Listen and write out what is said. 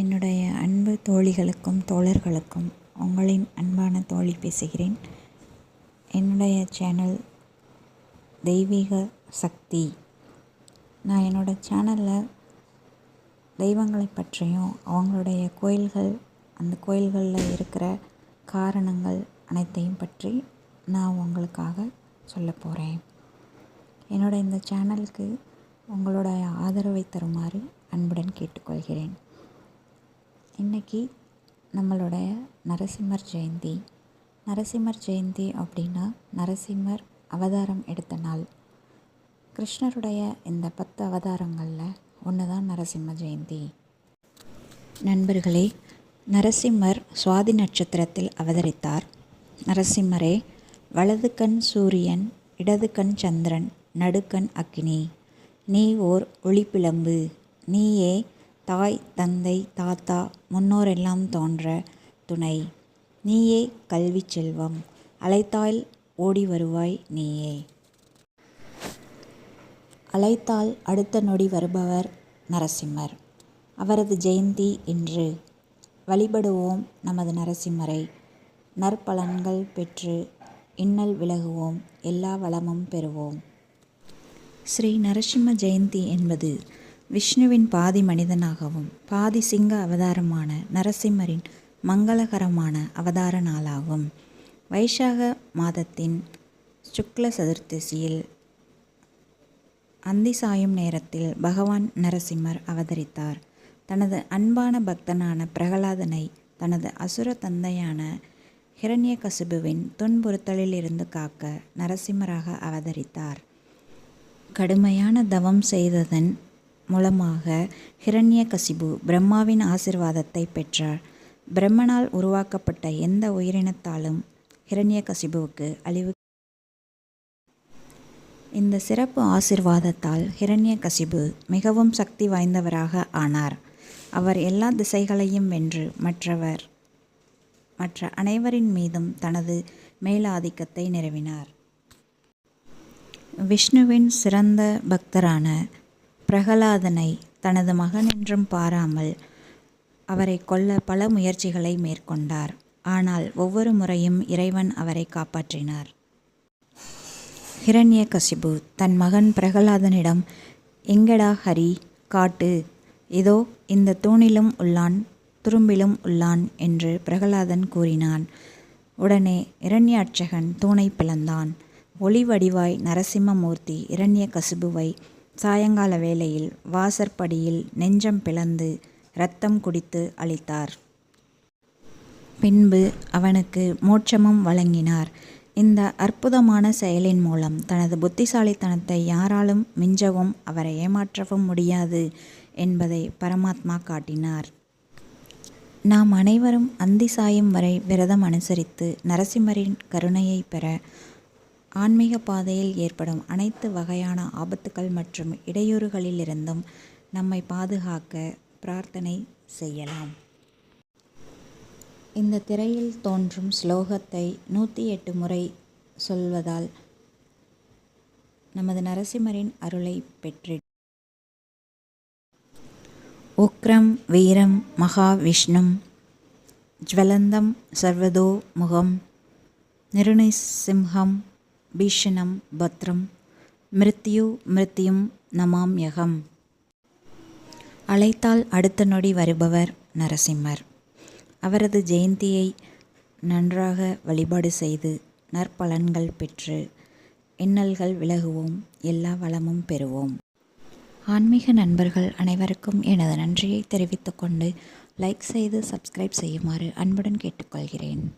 என்னுடைய அன்பு தோழிகளுக்கும் தோழர்களுக்கும் உங்களின் அன்பான தோழி பேசுகிறேன். என்னுடைய சேனல் தெய்வீக சக்தி. நான் என்னோடய சேனலில் தெய்வங்களை பற்றியும் அவங்களுடைய கோயில்கள் அந்த கோயில்களில் இருக்கிற காரணங்கள் அனைத்தையும் பற்றி நான் உங்களுக்காக சொல்ல போகிறேன் என்னோட இந்த சேனலுக்கு உங்களுடைய ஆதரவை தருமாறு அன்புடன் கேட்டுக்கொள்கிறேன். இன்றைக்கி நம்மளுடைய நரசிம்மர் ஜெயந்தி. நரசிம்மர் ஜெயந்தி அப்படின்னா நரசிம்மர் அவதாரம் எடுத்த நாள். கிருஷ்ணருடைய இந்த பத்து அவதாரங்களில் ஒன்று தான் நரசிம்ம ஜெயந்தி. நண்பர்களே நரசிம்மர் சுவாதி நட்சத்திரத்தில் அவதரித்தார். நரசிம்மரே வலது கண் சூரியன் இடது கண் சந்திரன் நடுக்கண் அக்கினி நீ ஓர் ஒளிப்பிழம்பு நீயே தாய் தந்தை தாத்தா முன்னோரெல்லாம் தோன்ற துணை. நீயே கல்வி செல்வம் அழைத்தால் ஓடி வருவாய் நீயே. அழைத்தால் அடுத்த நொடி வருபவர் நரசிம்மர். அவரது ஜெயந்தி இன்று. வழிபடுவோம் நமது நரசிம்மரை. நற்பலன்கள் பெற்று இன்னல் விலகுவோம் எல்லா வளமும் பெறுவோம். ஸ்ரீ நரசிம்ம ஜெயந்தி என்பது விஷ்ணுவின் பாதி மனிதனாகவும் பாதி சிங்க அவதாரமான நரசிம்மரின் மங்களகரமான அவதார நாளாகும். வைசாக மாதத்தின் சுக்ல சதுர்த்திசியில் அந்தி சாயும் நேரத்தில் பகவான் நரசிம்மர் அவதரித்தார். தனது அன்பான பக்தனான பிரகலாதனை தனது அசுர தந்தையான ஹிரண்ய ஹிரண்யகசிபுவின் துன்புறுத்தலிலிருந்து காக்க நரசிம்மராக அவதரித்தார். கடுமையான தவம் செய்ததன் மூலமாக ஹிரண்யகசிபு பிரம்மாவின் ஆசிர்வாதத்தை பெற்றார். பிரம்மனால் உருவாக்கப்பட்ட எந்த உயிரினத்தாலும் ஹிரண்யகசிபுவுக்கு அழிவு இந்த சிறப்பு ஆசிர்வாதத்தால் ஹிரண்யகசிபு மிகவும் சக்தி வாய்ந்தவராக ஆனார். அவர் எல்லா திசைகளையும் வென்று மற்றவர் மற்ற அனைவரின் மீதும் தனது மேலாதிக்கத்தை நிறுவினார். விஷ்ணுவின் சிறந்த பக்தரான பிரகலாதனை தனது மகன் என்றும் பாராமல் அவரை கொல்ல பல முயற்சிகளை மேற்கொண்டார். ஆனால் ஒவ்வொரு முறையும் இறைவன் அவரை காப்பாற்றினார். ஹிரண்யகசிபு தன் மகன் பிரகலாதனிடம் எங்கடா ஹரி? காட்டு. இதோ இந்த தூணிலும் உள்ளான் துரும்பிலும் உள்ளான் என்று பிரகலாதன் கூறினான். உடனே இரண்யாட்சகன் தூணை பிளந்தான். ஒளி வடிவாய் நரசிம்மமூர்த்தி இரண்ய கசிபுவை சாயங்கால வேளையில் வாசற்படியில் நெஞ்சம் பிளந்து இரத்தம் குடித்து அளித்தார். பின்பு அவனுக்கு மோட்சமும் வழங்கினார். இந்த அற்புதமான செயலின் மூலம் தனது புத்திசாலித்தனத்தை யாராலும் மிஞ்சவும் அவரை ஏமாற்றவும் முடியாது என்பதை பரமாத்மா காட்டினார். நாம் அனைவரும் அந்தி சாயும் வரை விரதம் அனுசரித்து நரசிம்மரின் கருணையை பெற ஆன்மீக பாதையில் ஏற்படும் அனைத்து வகையான ஆபத்துக்கள் மற்றும் இடையூறுகளிலிருந்தும் நம்மை பாதுகாக்க பிரார்த்தனை செய்யலாம். இந்த திரையில் தோன்றும் ஸ்லோகத்தை நூற்றி எட்டு முறை சொல்வதால் நமது நரசிம்மரின் அருளை பெற்று உக்ரம் வீரம் மகாவிஷ்ணும் ஜ்வலந்தம் சர்வதோ முகம் நிருணிசிம்ஹம் பீஷணம் பத்ரம் மிருத்யு மிருத்யும் நமாம்யகம் அழைத்தால் அடுத்த நொடி வருபவர் நரசிம்மர். அவரது ஜெயந்தியை நன்றாக வழிபாடு செய்து நற்பலன்கள் பெற்று இன்னல்கள் விலகுவோம் எல்லா வளமும் பெறுவோம். ஆன்மீக நண்பர்கள் அனைவருக்கும் எனது நன்றியை தெரிவித்துக்கொண்டு லைக் செய்து சப்ஸ்கிரைப் செய்யுமாறு அன்புடன் கேட்டுக்கொள்கிறேன்.